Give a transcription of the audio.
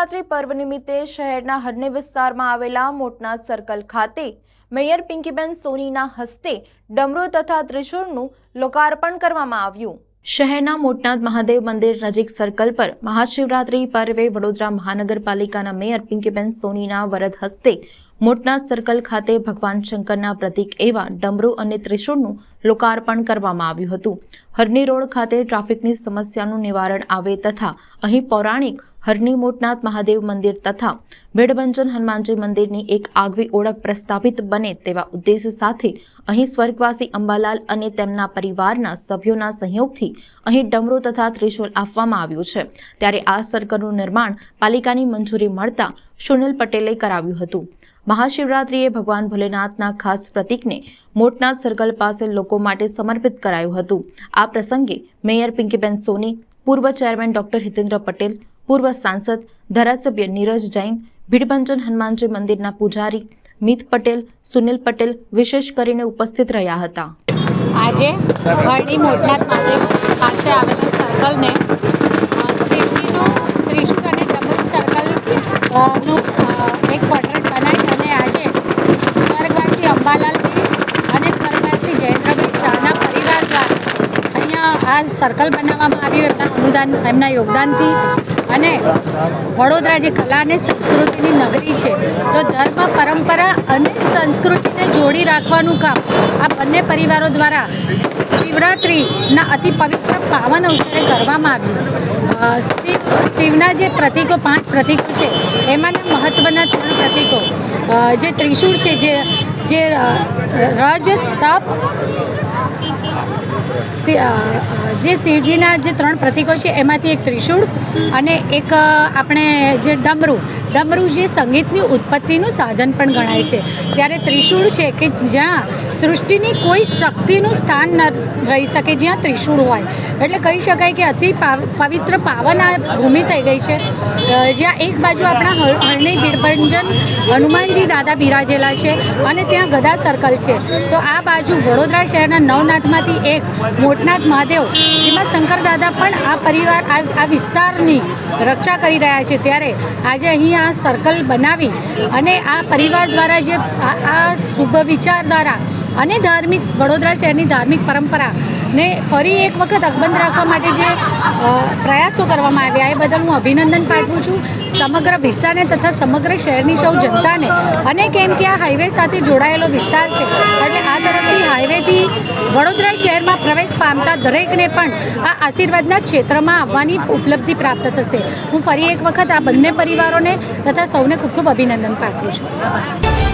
મહાશિવરાત્રી પર્વ નિમિત્તે શહેરના હરને વિસ્તારમાં આવેલા મોટના સર્કલ ખાતે મેયર પિંકીબેન સોનીના હસ્તે ડમરો તથા ત્રિશુળનું લોકાર્પણ કરવામાં આવ્યું. શહેરના મોટનાથ મહાદેવ મંદિર નજીક સર્કલ પર મહાશિવરાત્રી પર્વે વડોદરા મહાનગરપાલિકાના મેયર પિંકીબેન સોનીના વરદ હસ્તે મોટનાથ સર્કલ ખાતે ભગવાન શંકરના પ્રતીક એવા ડમરૂ અને ત્રિશૂળનું લોકાર્પણ કરવામાં આવ્યું હતું. હરની રોડ ખાતે ટ્રાફિકની સમસ્યાનું નિવારણ આવે તથા અહીં પૌરાણિક હરની મોટનાથ મહાદેવ મંદિર તથા ભેડભંજન હનુમાનજી મંદિરની એક આગવી ઓળખ પ્રસ્થાપિત બને તેવા ઉદ્દેશ સાથે અહીં સ્વર્ગવાસી અંબાલાલ અને તેમના પરિવારના સભ્યોના સહયોગથી અહીં ડમરો તથા ત્રિશુલ આપવામાં આવ્યું છે. ત્યારે આ સર્કલનું નિર્માણ પાલિકાની મંજૂરી મળતા સુનિલ પટેલે કરાવ્યું હતું. મહાશિવરાત્રિએ ભગવાન ભોલેનાથના ખાસ પ્રતીકને મોટનાથ સર્કલ પાસે લોકો માટે સમર્પિત કરાયું હતું. આ પ્રસંગે મેયર પિંકીબેન સોની, પૂર્વ ચેરમેન ડોક્ટર હિતેન્દ્ર પટેલ, પૂર્વ સાંસદ ધારાસભ્ય નીરજ જૈન, ભીડભંજન હનુમાનજી મંદિરના પૂજારી મિત પટેલ, સુનિલ પટેલ વિશેષ કરીને ઉપસ્થિત રહ્યા હતા. આજે વરણી મોટનાથ મહાદેવ પાસે આવેલા સર્કલને શિવજીનું અને ડબલ સર્કલ અ, એક ક્વોડ્રન્ટ બનાવી અને આજે સ્વર્ગવાસી અંબાલાલજી અને સ્વર્ગવાસી જયેન્દ્રભાઈ શાહના પરિવાર દ્વારા અહીંયા આ સર્કલ બનાવવામાં આવ્યું એમના અનુદાન, એમના યોગદાનથી. અને વડોદરા જે કલા અને સંસ્કૃતિની નગરી છે, તો ધર્મ, પરંપરા અને સંસ્કૃતિને જોડી રાખવાનું કામ આ બંને પરિવારો દ્વારા શિવરાત્રિના અતિ પવિત્ર પાવન અવસરે કરવામાં આવ્યું. શિવ, શિવના જે પ્રતીકો, પાંચ પ્રતીકો છે, એમાંના મહત્ત્વના ત્રણ પ્રતીકો. જે ત્રિશૂળ છે, જે જે રજ તપ જે શિવજીના જે ત્રણ પ્રતીકો છે, એમાંથી એક ત્રિશૂળ અને એક આપણે જે ડમરું. ડમરું જે સંગીતની ઉત્પત્તિનું સાધન પણ ગણાય છે. ત્યારે ત્રિશૂળ છે કે જ્યાં સૃષ્ટિની કોઈ શક્તિનું સ્થાન ન રહી શકે જ્યાં ત્રિશૂળ હોય. એટલે કહી શકાય કે અતિ પાવ- પવિત્ર પાવન આ ભૂમિ થઈ ગઈ છે. જ્યાં એક બાજુ આપણા હર- હરણી ભીડભંજન હનુમાનજી દાદા બિરાજેલા છે અને ત્યાં ગદા સર્કલ છે. તો આ બાજુ વડોદરા શહેરના નવનાથમાંથી એક મોટનાથ મહાદેવ, જેમાં શંકર દાદા પણ આ પરિવાર, આ વિસ્તારની રક્ષા કરી રહ્યા છે. ત્યારે આજે અહીં આ સર્કલ બનાવી અને આ પરિવાર દ્વારા જે આ શુભ વિચાર દ્વારા અને ધાર્મિક વડોદરા શહેરની ધાર્મિક પરંપરાને ફરી એક વખત અકબંધ રાખવા માટે જે પ્રયાસો કરવામાં આવ્યા, એ બદલ હું અભિનંદન પાઠવું છું. સમગ્ર વિસ્તારને તથા સમગ્ર શહેરની સૌ જનતાને અને કેમ કે આ હાઈવે સાથે જોડાયેલો વિસ્તાર છે, એટલે આ તરફથી હાઈવેથી વડોદરા શહેરમાં પ્રવેશ પામતા દરેકને પણ આ આશીર્વાદના ક્ષેત્રમાં આવવાની ઉપલબ્ધિ પ્રાપ્ત થશે. હું ફરી એક વખત આ બંને પરિવારોને તથા સૌને ખૂબ ખૂબ અભિનંદન પાઠવું છું.